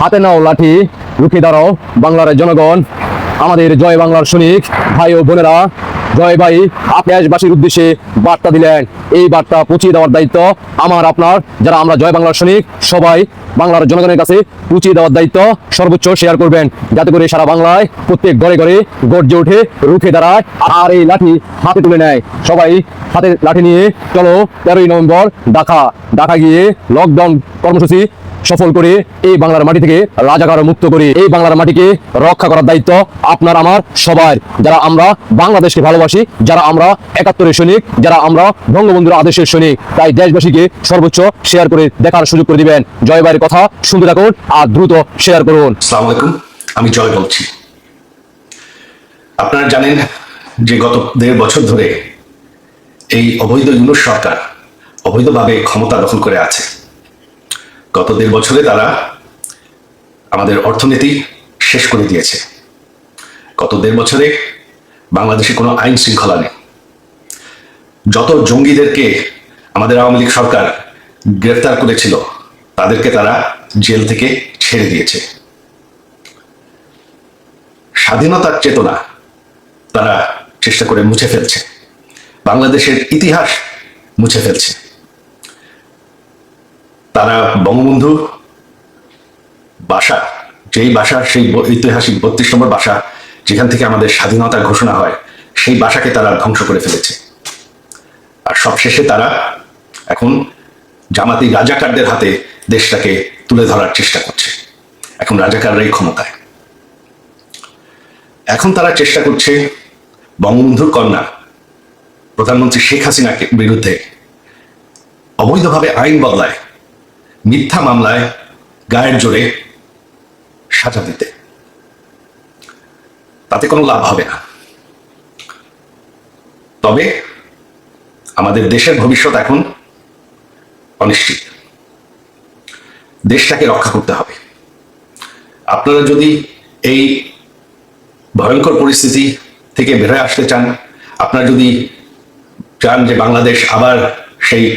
হাতে নাও লাঠি, রুখে দাঁড়াও, বাংলার জনগণ। আমাদের জয় বাংলার সৈনিক, ভাই ও বোনেরা, জয় ভাই আকাশবাসীর উদ্দেশ্যে বার্তা দিলেন। এই বার্তা পৌঁছিয়ে দেওয়ার দায়িত্ব আমার, আপনার, যারা আমরা জয় বাংলার সৈনিক, সবাই বাংলার জনগণের কাছে পৌঁছিয়ে দেওয়ার দায়িত্ব সর্বোচ্চ শেয়ার করবেন। যাতে করে সারা বাংলায় প্রত্যেক ঘরে ঘরে গর্জে ওঠে, রুখে দাঁড়ায়, আর এই লাঠি হাতে তুলে নেয়। সবাই হাতে লাঠি নিয়ে চলো তেরোই নভেম্বর ঢাকা। ঢাকা গিয়ে লকডাউন কর্মসূচি সফল করে এই বাংলার মাটি থেকে রাজাকার মুক্ত করে এই বাংলার মাটিকে রক্ষা করার দায়িত্ব আপনার, আমার, সবার। যারা আমরা বাংলাদেশকে ভালোবাসি, যারা আমরা একাত্তরের সৈনিক, যারা আমরা বঙ্গবন্ধুর আদেশের সৈনিক, তাই দেশবাসীকে সর্বোচ্চ শেয়ার করে দেখার সুযোগ করে দিবেন। জয় ভাইয়ের কথা শুনতে থাকুন আর দ্রুত শেয়ার করুন। আলাইকুম। আমি জয় বলছি। আপনারা জানেন যে গত দেড় বছর ধরে এই অবৈধ ইউনুস সরকার অবৈধভাবে ক্ষমতা দখল করে আছে। গত দেড় বছরে তারা আমাদের অর্থনীতি শেষ করে দিয়েছে। গত দেড় বছরে বাংলাদেশে কোনো আইন শৃঙ্খলা নেই। যত জঙ্গিদেরকে আমাদের আওয়ামী লীগ সরকার গ্রেফতার করেছিল, তাদেরকে তারা জেল থেকে ছেড়ে দিয়েছে। স্বাধীনতার চেতনা তারা চেষ্টা করে মুছে ফেলছে। বাংলাদেশের ইতিহাস মুছে ফেলছে। তারা বঙ্গবন্ধু বাসা, যেই বাসা, সেই ঐতিহাসিক বত্রিশ নম্বর বাসা, যেখান থেকে আমাদের স্বাধীনতা ঘোষণা হয়, সেই বাসাকে তারা ধ্বংস করে ফেলেছে। আর সবশেষে তারা এখন জামাতি রাজাকারদের হাতে দেশটাকে তুলে ধরার চেষ্টা করছে। এখন রাজাকাররাই ক্ষমতায়। এখন তারা চেষ্টা করছে বঙ্গবন্ধুর কন্যা, প্রধানমন্ত্রী শেখ হাসিনাকে বিরুদ্ধে অবৈধভাবে আইন বদলায়। মিথ্যা মামলায় গায়ের জোরে সাজা দিতে। তাতে কোনো লাভ হবে না। তবে আমাদের দেশের ভবিষ্যৎ এখন অনিশ্চিত। দেশটাকে রক্ষা করতে হবে। আপনারা যদি এই ভয়ঙ্কর পরিস্থিতি থেকে বেরোয় আসতে চান, আপনারা যদি চান যে বাংলাদেশ আবার সেই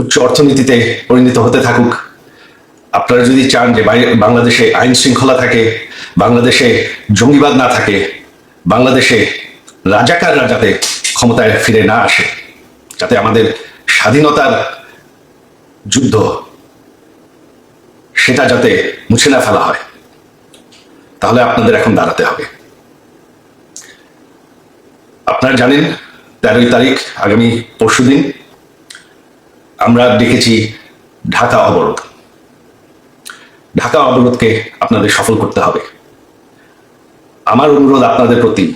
উচ্চ অর্থনীতিতে পরিণত হতে থাকুক, আপনারা যদি চান যে বাংলাদেশে আইন শৃঙ্খলা থাকে, বাংলাদেশে জঙ্গিবাদ না থাকে, বাংলাদেশে রাজাকাররা যাতে ক্ষমতায় ফিরে না আসে, যাতে আমাদের স্বাধীনতার যুদ্ধ সেটা যাতে মুছে না ফেলা হয়, তাহলে আপনাদের এখন দাঁড়াতে হবে। আপনারা জানেন তেরোই তারিখ আগামী পরশুদিন আমরা দেখেছি ঢাকা অবরোধ। ঢাকা অবরোধকে আপনাদের সফল করতে হবে। আমার অনুরোধ আপনাদের প্রতি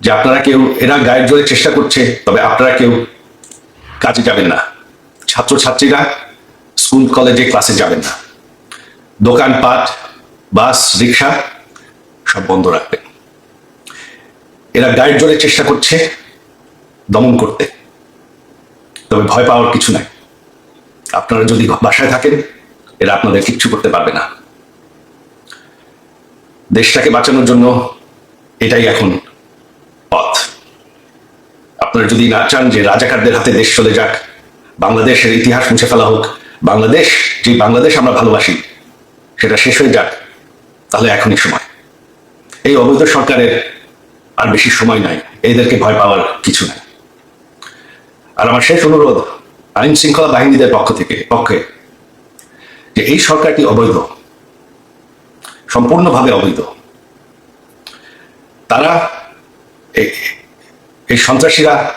যে আপনারা কেউ এরা গায়ের জোরে চেষ্টা করছে, তবে আপনারা কেউ কাজে যাবেন না। ছাত্রছাত্রীরা স্কুল, কলেজে ক্লাসে যাবেন না। দোকানপাট, বাস, রিক্সা সব বন্ধ রাখবেন। এরা গায়ের জোরে চেষ্টা করছে দমন করতে। তবে ভয় পাওয়ার কিছু নাই। আপনারা যদি বাসায় থাকেন, এরা আপনাদের কিচ্ছু করতে পারবে না। দেশটাকে বাঁচানোর জন্য এটাই এখন পথ। আপনারা যদি না চান যে রাজাকারদের হাতে দেশ চলে যাক, বাংলাদেশের ইতিহাস মুছে ফেলা হোক, বাংলাদেশ, যে বাংলাদেশ আমরা ভালোবাসি, সেটা শেষ হয়ে যাক, তাহলে এখনই সময়। এই অবৈধ সরকারের আর বেশি সময় নাই। এদেরকে ভয় পাওয়ার কিছু নাই। আর আমার শেষ অনুরোধ আইন শৃঙ্খলা বাহিনীদের পক্ষ থেকে, পক্ষে, যে এই সরকারটি অবৈধ, সম্পূর্ণভাবে অবৈধ। তারা এই- সন্ত্রাসীরা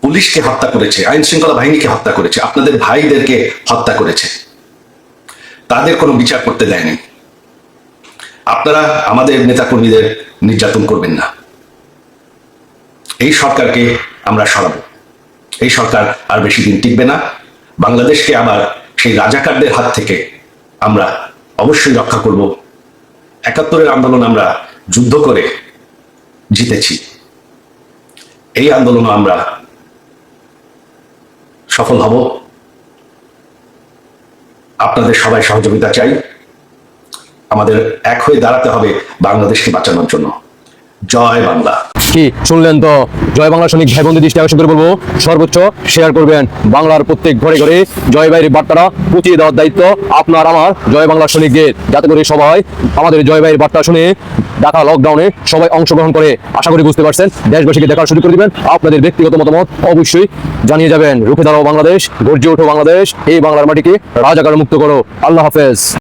পুলিশকে হত্যা করেছে, আইন শৃঙ্খলা বাহিনীকে হত্যা করেছে, আপনাদের ভাইদেরকে হত্যা করেছে। তাদের কোনো বিচার করতে দেয়নি। আপনারা আমাদের নেতাকর্মীদের নির্যাতন করবেন না। এই সরকারকে আমরা সরাবো। এই সরকার আর বেশি দিন টিকবে না। বাংলাদেশকে আবার সেই রাজাকারদের হাত থেকে আমরা অবশ্যই রক্ষা করব। একাত্তরের আন্দোলন আমরা যুদ্ধ করে জিতেছি। এই আন্দোলনও আমরা সফল হব। আপনাদের সবাই সহযোগিতা চাই। আমাদের এক হয়ে দাঁড়াতে হবে বাংলাদেশকে বাঁচানোর জন্য। জয় বাংলা। কি শুনলেন তো? জয় বাংলা সৈনিক ভাই বন্ধু দৃষ্টি আকর্ষণ করে বলব, সর্বোচ্চ শেয়ার করবেন বাংলার প্রত্যেক ঘরে ঘরে। জয় ভাইয়ের বার্তাটা পৌঁছিয়ে দেওয়ার দায়িত্ব আপনার, আমার, জয় বাংলা সৈনিকদের। যাতে করে সবাই আমাদের জয় ভাইয়ের বার্তা শুনে ঢাকা লকডাউনে সবাই অংশগ্রহণ করে। আশা করি বুঝতে পারছেন, দেশবাসীকে দেখার সুযোগ করে দিবেন। আপনাদের ব্যক্তিগত মতামত অবশ্যই জানিয়ে যাবেন। রুখে দাঁড়াও বাংলাদেশ, গর্জে ওঠো বাংলাদেশ। এই বাংলার মাটিকে রাজাকার মুক্ত করো। আল্লাহ হাফেজ।